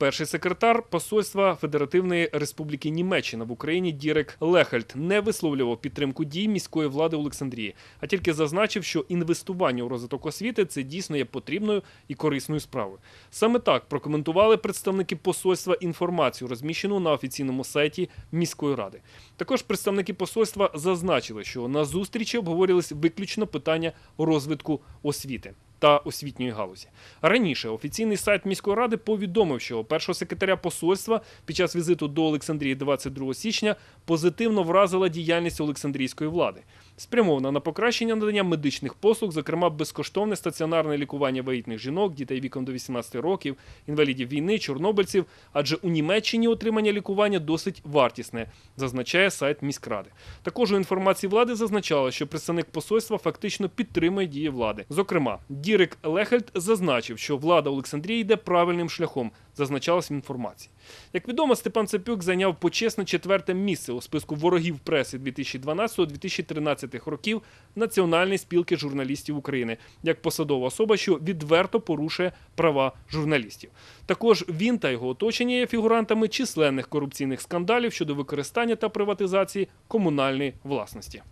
Перший секретар посольства Федеративної Республіки Німеччина в Україні Дірек Лехельд не висловлював підтримку дій міської влади Олександрії, а тільки зазначив, що інвестування у розвиток освіти це дійсно є потрібною і корисною справою. Саме так прокоментували представники посольства інформацію, розміщену на офіційному сайті міської ради. Також представники посольства зазначили, що на зустрічі обговорювалися виключно питання розвитку освіти. Та освітньої галузі раніше офіційний сайт міської ради повідомив, що першого секретаря посольства під час візиту до Олександрії 22 січня позитивно вразила діяльність Олександрійської влади, спрямована на покращення надання медичних послуг, зокрема безкоштовне стаціонарне лікування вагітних жінок, дітей віком до 18 років, інвалідів війни, чорнобильців. Адже у Німеччині отримання лікування досить вартісне, зазначає сайт міськради. Також у інформації влади зазначало, що представник посольства фактично підтримує дії влади. Зокрема, Дірек Лехельд зазначив, що влада Олександрії йде правильним шляхом, зазначалось в інформації. Як відомо, Степан Цепюк зайняв почесне четверте місце у списку ворогів преси 2012-2013 років Національної спілки журналістів України як посадова особа, що відверто порушує права журналістів. Також він та його оточення є фігурантами численних корупційних скандалів щодо використання та приватизації комунальної власності.